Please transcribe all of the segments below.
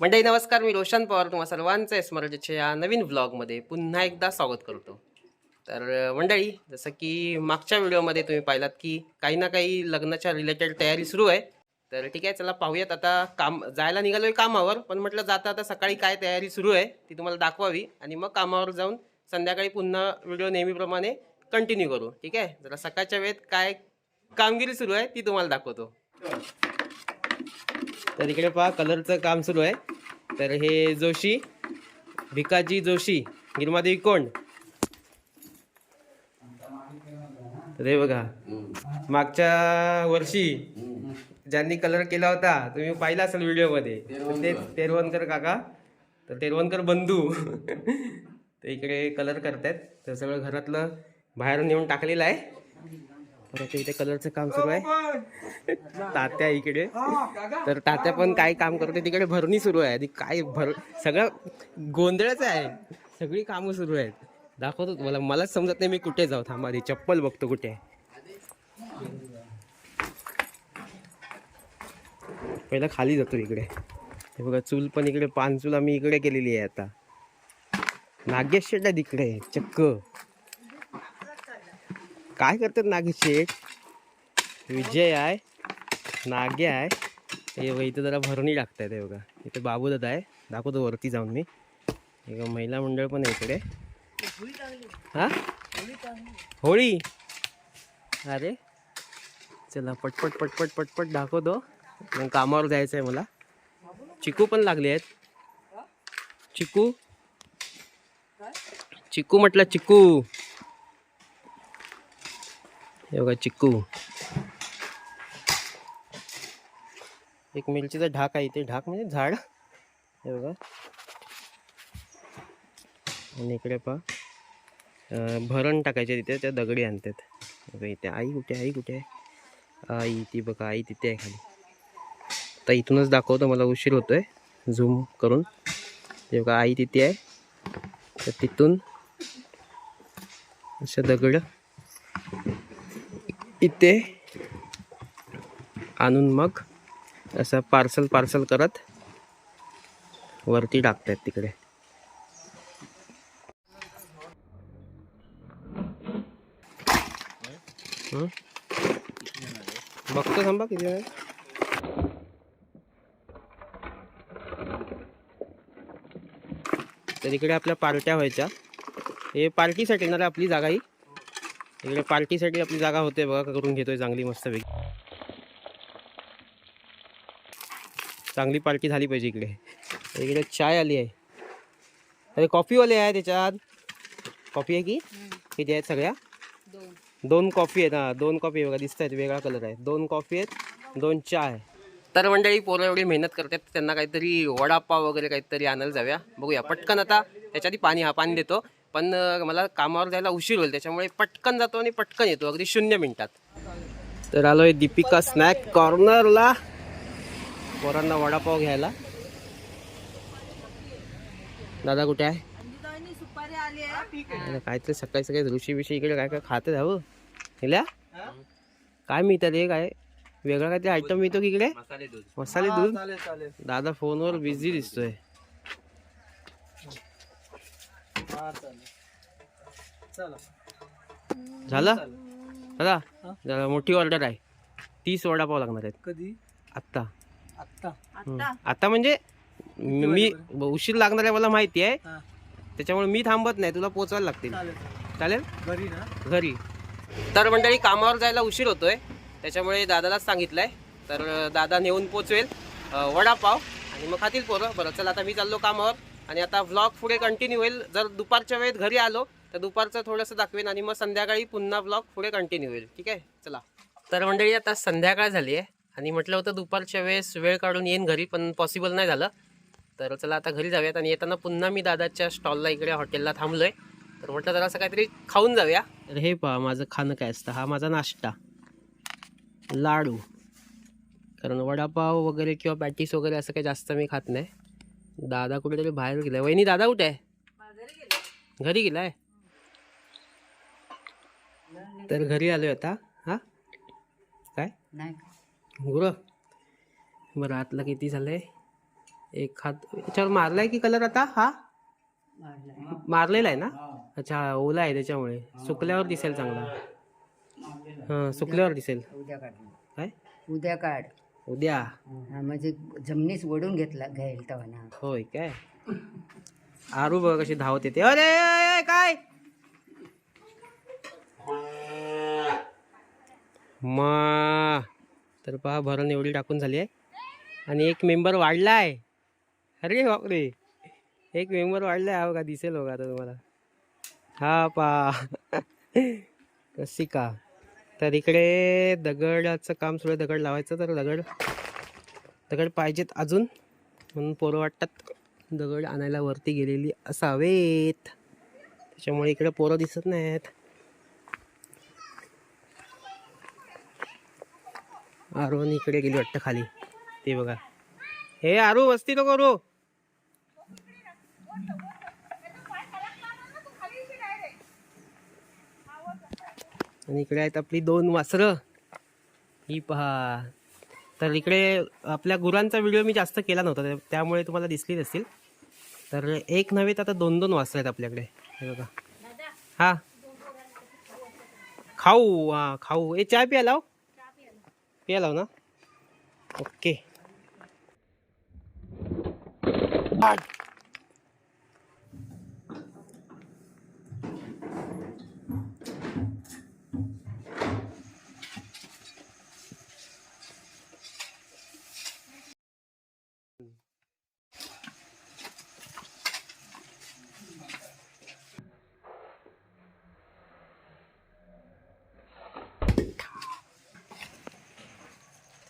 मंडळी नमस्कार. मी रोशन पवार. तुम्हा सर्वांचं स्मरणेच्या या नवीन व्लॉगमध्ये पुन्हा एकदा स्वागत करतो. तर मंडळी जसं की मागच्या व्हिडिओमध्ये तुम्ही पाहिलात की काही ना काही लग्नाच्या रिलेटेड तयारी सुरू आहे. तर ठीक आहे चला पाहूयात आता काम जायला निघालोय कामावर पण म्हटलं जाता आता सकाळी काय तयारी सुरू आहे ती तुम्हाला दाखवावी आणि मग कामावर जाऊन संध्याकाळी पुन्हा व्हिडिओ नेहमीप्रमाणे कंटिन्यू करू. ठीक आहे जरा सकाळच्या वेळेत काय कामगिरी सुरू आहे ती तुम्हाला दाखवतो. तर इकडे पहा कलरचं काम सुरू आहे. तर हे जोशी भिकाजी जोशी गिरमादेवी कोंड. रे बघा मागच्या वर्षी ज्यांनी कलर केला होता तुम्ही पाहिला असेल व्हिडिओमध्ये. ते तेरवणकर काका तर तेरवणकर बंधू. ते इकडे कलर करतायत. तर सगळं घरातलं बाहेरून येऊन टाकलेलं आहे. परत इथे कलरचं काम सुरू आहे. तात्या इकडे. तर तात्या पण काय काम करते तिकडे भरणी सुरू आहे. काय भर सगळं गोंधळच आहे. सगळी कामं सुरू आहेत. दाखवतो तुम्हाला. मलाच समजत नाही मी कुठे जाऊ. थांबा चप्पल बघतो कुठे पहिला खाली जातो इकडे. हे बघा चूल पण इकडे पान चूल आम्ही इकडे केलेली आहे आता. नागेश शेट इकडे. चक्क. काय करतात नागे शेठ विजय आहे नागे आहे. हे बघा इथं जरा भरणी टाकतायत हे बघा. इथे बाबू दादा आहे. दाखवतो वरती जाऊन मी. हे महिला मंडळ पण आहे इकडे. हा? होळी? अरे चला पटपट पटपट पटपट दाखवतो. मग कामावर जायचं आहे मला. चिकू पण लागले आहेत. चिकू? चिकू म्हटलं चिकू. हे बघा चिकू एक मिरचीचा ढाक आहे इथे. ढाक म्हणजे झाड. हे बघा. आणि इकडे पहा. भरण टाकायचे तिथे त्या दगडी आणतात. बघा इथे आई कुठे आई कुठे आहे? आई ती बघा आई तिथे आहे खाली. आता इथूनच दाखवतो मला उशीर होतोय. झूम करून. ते बघा आई तिथे आहे. तर तिथून असं दगड इथे आणून मग असं पार्सल पार्सल करत वरती टाकतायत तिकडे. बघतो थांबा किती वेळ. तर इकडे आपल्या पार्ट्या व्हायच्या. हे पार्टीसाठी ना आपली जागा ही. इकडे पार्टीसाठी आपली जागा होते बघा करून घेतोय चांगली मस्तपैकी. चांगली पार्टी झाली पाहिजे इकडे. इकडे चाय आली आहे. अरे कॉफीवाले आहे त्याच्यात. कॉफी आहे की? किती आहेत सगळ्या? दोन कॉफी आहेत हा. दोन कॉफी बघा दिसत आहेत वेगळा कलर आहे. दोन कॉफी आहेत दोन चाय तर मंडळी पोरं एवढी मेहनत करतात त्यांना काहीतरी वडापाव वगैरे काहीतरी आणायला जाऊया. बघूया पटकन आता त्याच्यात पाणी हा पाणी देतो. पण मला कामावर जायला उशीर होईल त्याच्यामुळे पटकन जातो आणि पटकन येतो अगदी शून्य मिनिटात. तर आलोय दीपिका स्नॅक कॉर्नरला पोरांना वडापाव घ्यायला. दादा कुठे आहे? काय काहीतरी सकाळी सकाळी ऋषी विषयी इकडे काय काय खाते हवं हिल्या काय मिळतात हे काय? वेगळा ते आयटम मिळतो की इकडे? मसाले दूध. दादा फोनवर बिझी दिसतोय. झालं? दादा मोठी ऑर्डर आहे. तीस वडापाव लागणार आहेत. कधी? आत्ता. आत्ता. आता म्हणजे मी उशीर लागणार आहे मला माहिती आहे. त्याच्यामुळे मी थांबत नाही. तुला पोचायला लागतील. चालेल. चालेल? घरी ना? घरी. तर मंडळी कामावर जायला उशीर होतोय. त्याच्यामुळे दादालाच सांगितलंय. तर दादा नेऊन पोचवेल. वडापाव आणि मग खातील पोरं. बरं चला आता मी चाललो कामावर. आणि आता व्लॉग पुढे कंटिन्यू होईल. जर दुपारच्या वेळेत घरी आलो तर दुपारचं थोडंसं दाखवेन आणि मग संध्याकाळी पुन्हा व्लॉग पुढे कंटिन्यू होईल. ठीक आहे? चला. तर मंडळी आता संध्याकाळ झाली आहे आणि म्हटलं होतं दुपारच्या वेळेस वेळ काढून येईन घरी पण पॉसिबल नाही झालं. तर चला आता घरी जाऊयात आणि येताना पुन्हा मी दादाच्या स्टॉलला इकडे हॉटेलला थांबलोय. तर म्हटलं जरा असं काहीतरी खाऊन जाऊया. तर हे पहा माझं खाणं काय असतं? हा माझा नाश्ता. लाडू. कारण वडापाव वगैरे किंवा पॅटीस वगैरे असं काही जास्त मी खात नाही. दादा कुठेतरी बाहेर गेलाय. वहिनी दादा कुठे आहे? घरी गेलाय? तर घरी आलोय आता हा? काय? नाही गुरं? बरं आतला किती झालंय? एक हात याच्यावर मारलाय की कलर आता? हा? मारलेला आहे ना? अच्छा ओला आहे त्याच्यामुळे. सुकल्यावर दिसेल चांगला. हां सुकल्यावर दिसेल. उद्या काढ काय? उद्या काढ. उद्या? हा म्हणजे जमिनीच ओढून घेतला घ्यायला होय काय? आरू बघ कशी धावत येते. अरे काय? मा. तर पहा भरण एवढी टाकून झाली आहे. आणि एक मेंबर वाढला आहे अरे बापरे. एक मेंबर वाढलाय. हा बघा दिसेल बघा आता तुम्हाला. हा पा. कशी का? तर इकडे दगडाचं काम सुरू आहे. दगड लावायचं तर दगड. दगड पाहिजेत अजून. म्हणून पोरं वाटतात दगड आणायला वरती गेलेली असावेत. त्याच्यामुळे इकडे पोरं दिसत नाहीत. आरोन इकडे गेली वाटतं खाली. ते बघा. हे आरू वस्ती तो करू आणि इकडे आहेत आपली दोन वासरं. ही पहा. तर इकडे आपल्या गुरांचा व्हिडिओ मी जास्त केला नव्हता त्यामुळे तुम्हाला दिसली नसतील तर एक नव्हे तर आता दोन दोन वासरं आहेत आपल्याकडे. हे बघा. हा. खाऊ हां खाऊ. ए चाय प्या लाव. प्या लाव ना? ओके.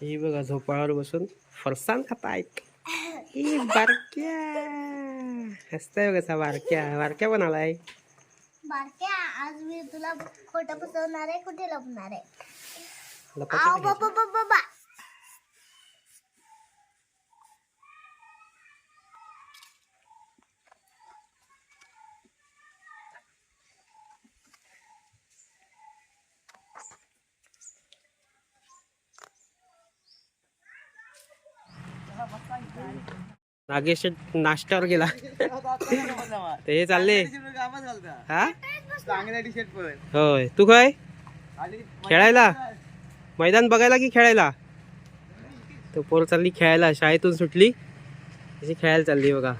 हे बघा झोपाळावर बसून फरसाण खातायत ए बारक्या. हसताय बघा बारक्या. बारक्या पण आलाय बारक्या. आज मी तुला खोटं फसवणार आहे कुठे लपणार आहे. बाबा बाबा बा नागेश नाश्त्यावर गेला. ते हे? चालले हा होय. तू काय? खेळायला? मैदान बघायला की खेळायला? तो पोर चालली खेळायला शाळेतून सुटली. तशी खेळायला चालली बघा.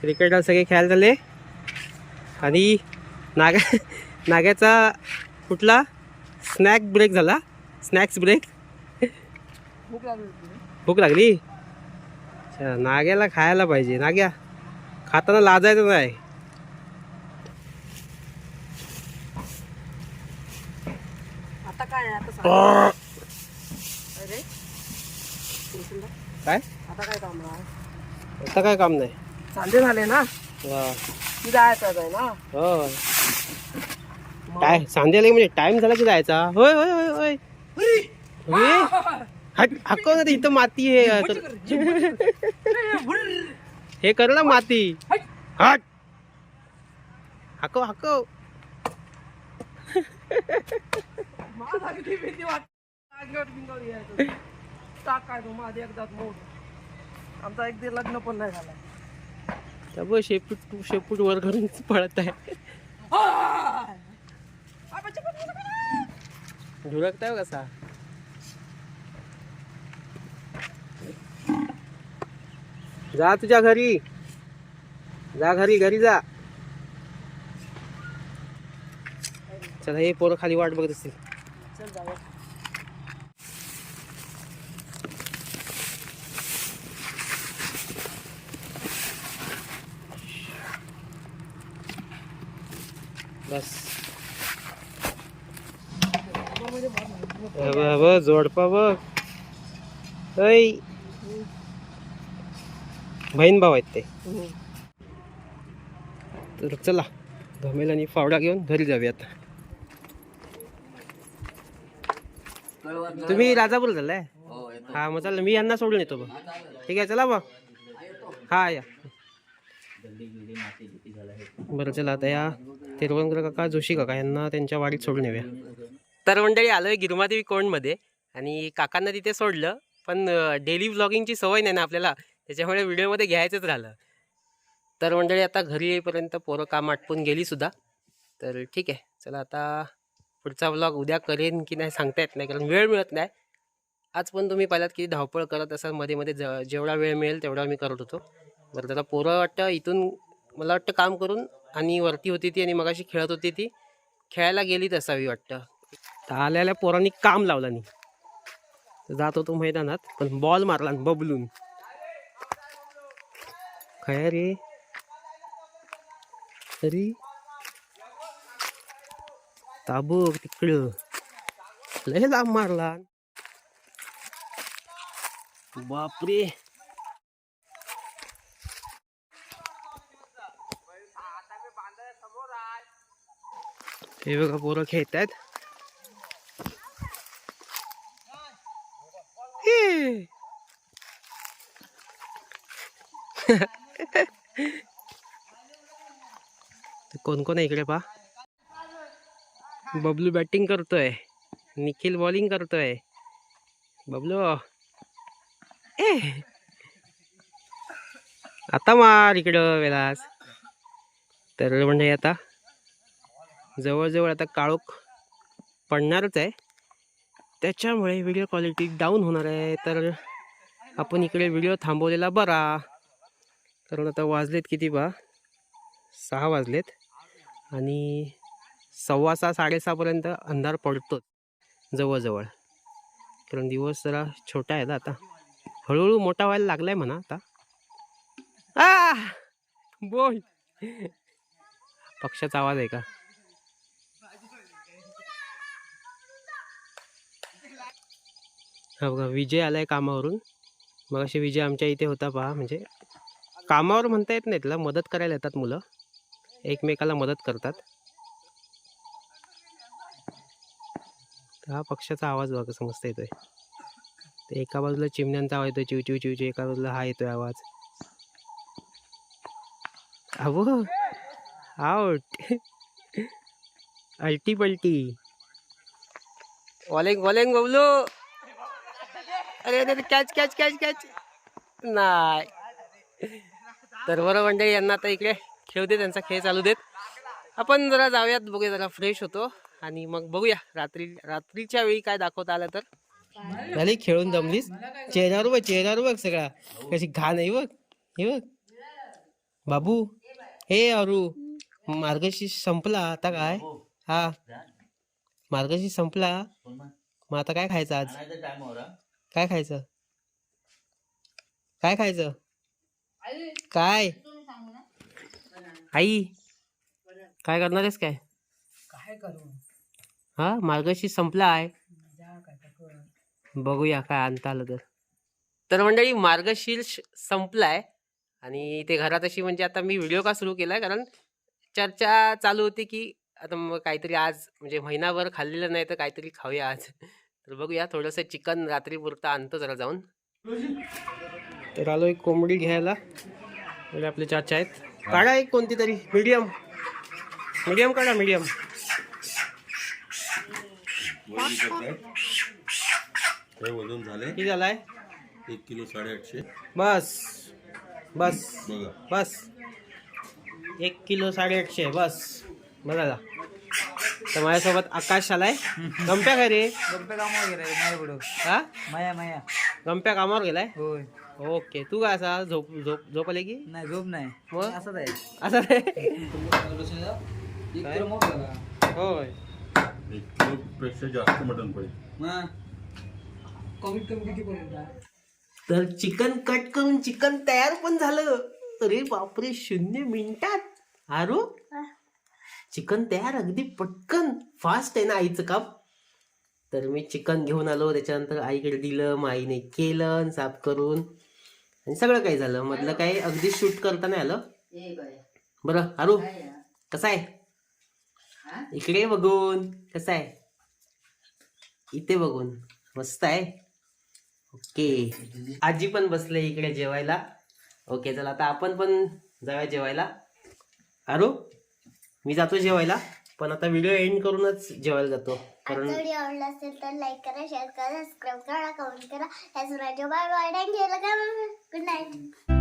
क्रिकेटला सगळे खेळायला चालले. आणि नागा नाग्याचा कुठला? स्नॅक ब्रेक झाला. स्नॅक्स ब्रेक भूक लागली? अच्छा नाग्याला खायला पाहिजे. नाग्या खाताना लाजायचं नाही. आता काय आता अरे काय? आता काय काम आता काय काम नाही. चांदे झाले ना? वा. जायचं आहे ना? हो. काय सांध्याला म्हणजे टाइम झाला की जायचा? होय होय होय होय. होय? हट हाकव ना इथं माती हे कर- हे कर ना माती. हट एकदाच मोड. आमचा एक लग्न पण नाही झाला. त्यामुळे शेपूट शेपूट वर करून पळत आहे. झुरकताय हो कसा जा तुझ्या घरी. जा घरी घरी जा. चला हे पोरं खाली वाट बघत असतील. बस. जोडपा बघ. ऐ. बहीण भाऊ आहेत ते. तर चला धमेल आणि फावडा घेऊन घरी जाऊयात तुम्ही राजापूर झालाय? हा मग चला मी यांना सोडून येतो बघ. ठीक आहे चला मग हा या. बरं चला आता या. तिरुवनकर काका जोशी काका यांना त्यांच्या वाडीत सोडून येऊया. तर मंडळी आलोय गिरमादेवी कोंडमध्ये आणि काकांना तिथे सोडलं. पण डेली व्लॉगिंगची सवय नाही ना आपल्याला. त्याच्यामुळे व्हिडिओमध्ये घ्यायचंच राहिलं तर मंडळी आता घरी येईपर्यंत पोरं काम आटपून गेली सुद्धा. तर ठीक आहे चला आता पुढचा ब्लॉग उद्या करेन की नाही सांगता येत नाही कारण वेळ मिळत नाही. आज पण तुम्ही पाहिलात की धावपळ करत असाल मध्ये मध्ये ज जेवढा वेळ मिळेल तेवढा मी करत होतो. बरं त्याला पोरं वाटतं इथून मला वाटतं काम करून आणि वरती होती ती आणि मगाशी खेळत होती ती. खेळायला गेलीच असावी वाटतं. तर आल्याला पोरांनी काम लावला नाही जात होतो मैदानात पण बॉल मारला आणि बबलून. काय रे? तरी ताबूक तिकडं लय लांब मारला. बापरे. हे बघा पोरं खेळत आहेत कोण कोण आहे इकडे पा बबलू बॅटिंग करतोय. निखिल बॉलिंग करतोय. बबलू. ए. आता मार इकडं वेलास. तर म्हणजे आता जवळजवळ आता काळोख पडणारच आहे. त्याच्यामुळे व्हिडिओ क्वालिटी डाऊन होणार आहे. तर आपण इकडे व्हिडिओ थांबवलेला बरा. कारण आता वाजलेत किती बा? सहा वाजलेत. आणि सव्वा सहा साडेसहापर्यंत अंधार पडतोच जवळजवळ. कारण दिवस जरा छोटा आहे ना आता. हळूहळू मोठा व्हायला लागलाय म्हणा आता. आ! बोल. पक्षाचा आवाज आहे का? हा बघा विजय आलाय कामावरून. मग असे विजय आमच्या इथे होता पहा म्हणजे कामावर म्हणता येत नाही मदत करायला येतात मुलं. एकमेकाला मदत करतात. हा पक्षाचा आवाज बघा समजता येतोय. ते एका बाजूला चिमण्यांचा आवाज येतोय चिव चिव चिव चिव एका बाजूला हा येतोय आवाज. अहो आउट अल्टी पलटी वॉलिंग वॉलिंग बबलू. अरे अरे कॅच कॅच कॅच कॅच नाही. तर बरं मंडळी यांना आता इकडे खेळू दे त्यांचा खेळ चालू देत. आपण जरा जाऊयात बघूया जरा फ्रेश होतो. आणि मग बघूया रात्री रात्रीच्या वेळी काय दाखवता आलं तर. झाली खेळून जमलीस. चेहऱ्यावर बघ चेहऱ्यावर बघ सगळा. कशी घाण आहे बघ. हे बघ. बाबू हे अरू मार्गशीर्ष संपला. आता काय? हा. मार्गशीर्ष संपला. मग आता काय खायचं आज? काय खायचं? काय खायचं? काय? आई काय करणार आहेस काय? काय करू? हा मार्गशीर्ष संपला आहे. बघूया काय आणता आलं तर. तर मंडळी मार्गशीर्ष संपलाय. आणि ते घरात अशी म्हणजे आता मी व्हिडिओ का सुरू केलाय? कारण चर्चा चालू होती की आता मग काहीतरी आज म्हणजे महिनाभर खाल्लेलं नाही तर काहीतरी खाऊया आज. तर बघूया थोडंसं चिकन रात्री पुरता आणतो जरा जाऊन. तर आलो एक कोंबडी घ्यायला. म्हणजे आपले चाचा आहेत. काढा एक कोणती तरी. मीडियम मीडियम काढा मीडियम हे वजन झाले किती झालाय? एक किलो साडेआठशे. बस. बस. बघा. बस. एक किलो साडेआठशे. बस. बघा जा. तर माझ्यासोबत आकाश आलाय. गंप्या काय रे गप्पे कामावर गेलाय माया पुढं. हा? माया माया. गंप्या कामावर गेलाय? होय. ओके. तू काय असा झोप झोप झोप आले की? नाही झोप नाही. मग असंच आहे. का? होय. एक किलो पेक्षा जास्त मटन पडेल मग कमीत कमी किती पर्यंत तर चिकन कट करून चिकन तयार पण झालं. अरे बापरे शून्य मिनिटात. आरो? चिकन तयार अगदी पटकन. फास्ट आहे ना आईचं काम. तर मी चिकन घेऊन आलो. त्याच्यानंतर आईकडे दिलं मग आईने केलं आणि साफ करून. आणि सगळं काही झालं. मधलं काही अगदी शूट करता नाही आलं. बरं अरू कसं आहे? इकडे बघून कसं आहे? इथे बघून. मस्त आहे. ओके. आजी पण बसले इकडे जेवायला. ओके चला आता आपण पण जाऊया जेवायला. अरू मी जातो जेवायला. पण आता व्हिडिओ एंड करूनच जेवायला जातो. कारण व्हिडिओ आवडला असेल तर लाईक करा शेअर करा सबस्क्राईब करा कमेंट करा. ह्याच bye bye thank you good night